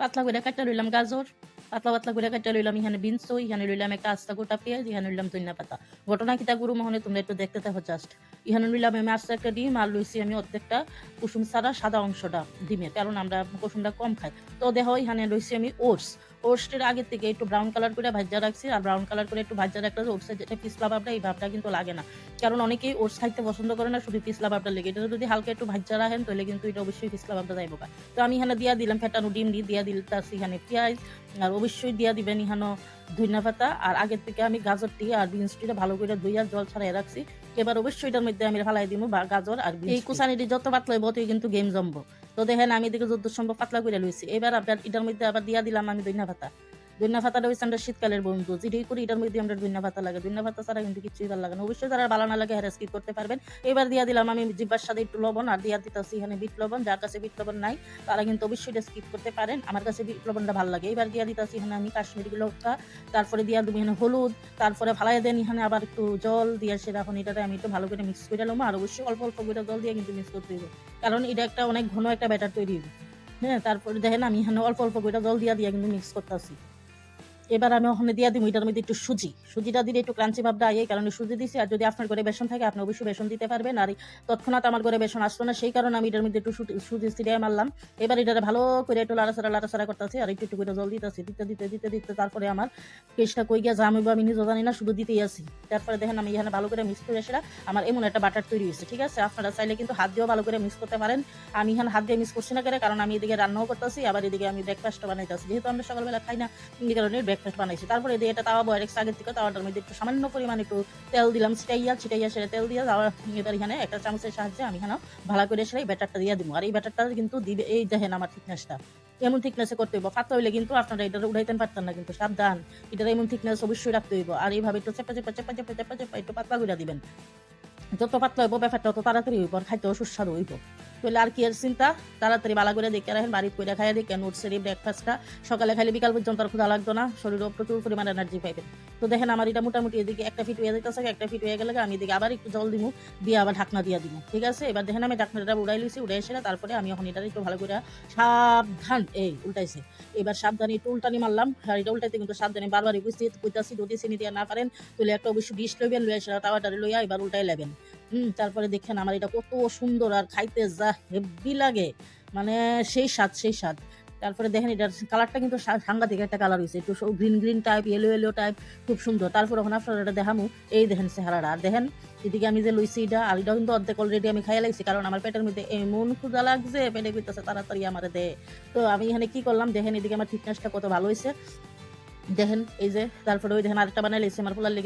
পাতলা করে কাটা লইলাম গাজর, পাতলা পাতলা করে কাটা লইলাম এখানে বিনস এখানে লইলাম একটা আস্তা গোটা পেঁয়াজ এখানে লইলাম ধনিয়া পাতা। ঘটনা কিতা গুরু মহনে তোমরা একটু দেখতে থাকো জাস্ট এখানে লইলাম আমি আস্তা একটা ডিম, আর লইছি আমি অর্ধেকটা কুসুম ছাড়া সাদা অংশটা ডিমের কারণ আমরা কুসুমটা কম খাই। তো দেখো এখানে লইছি আমি ওটস। ওটসের আগে থেকে একটু ব্রাউন কালার করে ভাজা রাখছি আর ব্রাউন কালার করে একটু ভাজা রাখলে ওটসের যেটা পিছলা ভাবটা এই ভাবটা কিন্তু লাগে না। কারণ অনেকেই ওটস খাইতে পছন্দ করে না শুধু পিছলা ভাবটা লেগে। এটা যদি হালকা একটু ভাজা রাখেন তাহলে কিন্তু এটা অবশ্যই পিছলা ভাবটা যাইব তো আমি এখানে দিয়া দিলাম ফেটানো ডিম দিয়ে দিয়া দিল তার সেখানে পেঁয়াজ আর অবশ্যই দিয়া দিবেন এখানে ধনিয়া পাতা। আর আগের থেকে আমি গাজরটি আর বিনসটিটা ভালো করে ধুইয়া জল ছাড়াই রাখছি। এবার অবশ্যই এটার মধ্যে আমি ফালাই দিব বা গাজর আর এই কুচানিটি যত পাতলা হইব ততই কিন্তু গেম জমবো। তো দেখেন আমি এদিকে যত সম্ভব পাতলা করে লইছি। এবার আপনার এটার মধ্যে আবার দিয়া দিলাম আমি দইনা পাতা ধনিয়া পাতাটা হচ্ছে আমরা শীতকালের বন্ধু। যেটাই করি, এটার মধ্যে আমরা ধনিয়া পাতা লাগে। ধনিয়া ভাতা ছাড়া কিন্তু কিছুই ভালো লাগে না। অবশ্যই যারা ভালো না লাগে হ্যাঁ স্কিপ করতে পারবেন? এবার দিয়া দিলাম আমি জিব্বার সাথে একটু লবণ, আর দিয়া দিতেছি এখানে বিট লবণ। যার কাছে বিট লবণ নাই, তারা কিন্তু অবশ্যই এটা স্কিপ করতে পারেন। আমার কাছে বিট লবণটা ভালো লাগে। এবার দিয়া দিতেছি এখানে আমি কাশ্মীরি লঙ্কা, তারপরে দিয়া দেবো এখানে হলুদ, তারপরে ফালাই দেন এখানে আবার একটু জল, দিয়ে সেটা এখন এটাতে আমি একটু ভালো করে মিক্স করে নেব আর অবশ্যই অল্প অল্প করে জল দিয়ে কিন্তু মিক্স করতে হবে কারণ এটা একটা অনেক ঘন একটা ব্যাটার তৈরি হ্যাঁ তারপরে দেখেন আমি এখানে অল্প অল্প করে জল দিয়া, দিয়ে কিন্তু মিক্স করতেছি। এবার আমি ওখানে দিয়ে দিব এটার মধ্যে একটু সুজি। সুজিটা দিলে একটু ক্রাঞ্চি ভাবটা এই কারণে সুজি দিছি, আর যদি আপনার ঘরে বেসন থাকে, আপনি অবশ্যই বেসন দিতে পারবেন। আর তৎক্ষণাৎ আমার ঘরে বেসন আসতো না, সেই কারণে আমি এটার মধ্যে একটু সুজি- ছিটিয়ে মারলাম। এবার এটারে ভালো করে একটু লাড়াছাড়া লাড়াছাড়া করতেছি, আর একটু একটু করে জল দিতেছি। দিতে দিতে দিতে দিতে তারপরে আমার পেস্টটা কই গিয়া জামিব আমি নিজে জানি না, শুধু দিতেই আছি। তারপরে দেখেন আমি এখানে ভালো করে মিক্স করে সেটা আমার এমন একটা বাটার তৈরি হয়েছে, ঠিক আছে? আপনারা চাইলে কিন্তু হাত দিয়েও ভালো করে মিক্স করতে পারেন। আমি এখানে হাত দিয়ে মিক্স করছি না করে কারণ আমি এদিকে রান্নাও করতেছি, আবার এদিকে আমি ব্রেকফাস্টটা বানাইতেছি। যেহেতু আমরা সকালবেলা খাই না, এই কারণে ব্রেকফাস্ট বানাইছি। তারপরে দিয়ে এটা তাওয়া বয়ের আগের থেকে তাওয়াটার মধ্যে একটু সামান্য পরিমাণ একটু তেল দিলাম, ছিটাইয়া ছিটাইয়া সেটা তেল দিয়ে তাওয়া এবার এখানে একটা চামচের সাহায্যে আমি এখানে ভালো করে সেটা এই ব্যাটারটা দিয়ে দিব আর এই ব্যাটারটা কিন্তু দিবে, এই দেখেন আমার থিকনেসটা এমন থিকনেসে করতে হইব। পাতলা হইলে কিন্তু আপনারা এটা উঠাইতে পারতেন না কিন্তু, সাবধান। এটা এমন থিকনেস অবশ্যই রাখতে হইব। আর এইভাবে একটু চেপা চেপা চেপা চেপা চেপা চেপা, একটু পাতলা করে দিবেন। যত পাতলা হইব ব্যাপারটা তত তাড়াতাড়ি হইব আর খাইতেও সুস্বাদু হইব। তাহলে আর কি এর চিন্তা? তাড়াতাড়ি বালা করে দেখে রাখেন বাড়িতে করে খাইয়া দেখে নোটসের এই ব্রেকফাস্টটা সকালে খাইলে বিকাল পর্যন্ত আর ক্ষুধা লাগতো না, শরীরেও প্রচুর পরিমাণ এনার্জি পাইবেন তো দেখেন আমার এটা মোটামুটি এদিকে একটা ফিট হয়ে যেতেছে একটা ফিট হয়ে গেলে আমি এদিকে আবার একটু জল দিব দিয়ে আবার ঢাকনা দিয়ে দিব ঠিক আছে? এবার দেখেন আমি ঢাকনাটা উড়াই লিছি উড়াই এসে তারপরে আমি এখন এটা একটু ভালো করে সাবধান, এই উল্টাইছে। এবার সাবধানে একটু উল্টানি মারলাম, আর এটা উল্টাইতে কিন্তু সাবধানে বারবার বুঝতে কইতাছি যদি চিনি দিয়ে না পারেন, তাহলে একটা অবশ্যই ডিশ লইবেন, লইয়া সেটা তাওয়াটারে লইয়া এবার উল্টাই নেবেন হুম, তারপরে দেখেন আমার এটা কত সুন্দর আর খাইতে যা হেভি লাগে। মানে সেই স্বাদ সেই স্বাদ। তারপরে দেখেন এটার কালারটা কিন্তু সাংঘাতিক একটা কালার হয়েছে একটু green green type yellow yellow type খুব সুন্দর। তারপর ওখানে আপনারা এটা দেখামু। এই দেখেন চেহারাটা। আর দেখেন, এদিকে আমি যে লইছি এটা, আর এটাও কিন্তু অর্ধেক অলরেডি আমি খাইয়া লাগছি কারণ আমার পেটের মধ্যে এমন ক্ষুদা লাগছে, পেটে কইতেছে, তাড়াতাড়ি আমার দে। তো আমি এখানে কি করলাম, দেখেন এদিকে আমার থিকনেসটা কত ভালো হয়েছে দেখেন, এই যে, তারপরে ওই দেখেন আরেকটা বানাই লাইছি, আমার পোলার লেগে।